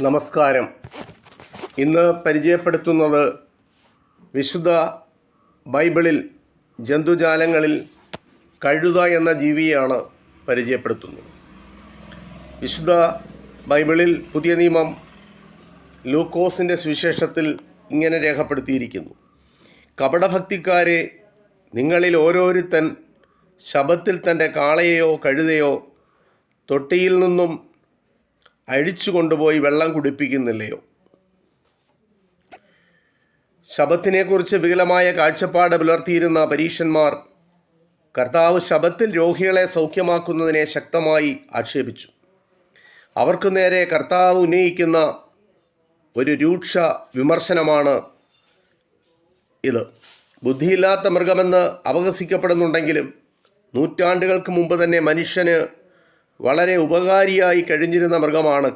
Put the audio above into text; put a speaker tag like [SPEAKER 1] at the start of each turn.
[SPEAKER 1] നമസ്കാരം. ഇന്ന് പരിചയപ്പെടുത്തുന്നത് വിശുദ്ധ ബൈബിളിൽ ജന്തുജാലങ്ങളിൽ കഴുത എന്ന ജീവിയാണ് പരിചയപ്പെടുത്തുന്നത്. വിശുദ്ധ ബൈബിളിൽ പുതിയ നിയമം ലൂക്കോസിന്റെ സുവിശേഷത്തിൽ ഇങ്ങനെ രേഖപ്പെടുത്തിയിരിക്കുന്നു. കപടഭക്തിക്കാരെ നിങ്ങളിൽ ഓരോരുത്തൻ ശബത്തിൽ തന്റെ കാളയെയോ കഴുതയോ തൊട്ടിയിൽ നിന്നും അഴിച്ചു കൊണ്ടുപോയി വെള്ളം കുടിപ്പിക്കുന്നില്ലയോ? ശബത്തിനെക്കുറിച്ച് വികലമായ കാഴ്ചപ്പാട് പുലർത്തിയിരുന്ന പരീക്ഷന്മാർ കർത്താവ് ശബത്തിൽ രോഗികളെ സൗഖ്യമാക്കുന്നതിനെ ശക്തമായി ആക്ഷേപിച്ചു. അവർക്കു നേരെ കർത്താവ് ഉന്നയിക്കുന്ന ഒരു രൂക്ഷ വിമർശനമാണ് ഇത്. ബുദ്ധിയില്ലാത്ത മൃഗമെന്ന് അപഹസിക്കപ്പെടുന്നുണ്ടെങ്കിലും നൂറ്റാണ്ടുകൾക്ക് മുമ്പ് തന്നെ മനുഷ്യന് വളരെ ഉപകാരിയായി കഴിഞ്ഞിരുന്ന മൃഗമാണ്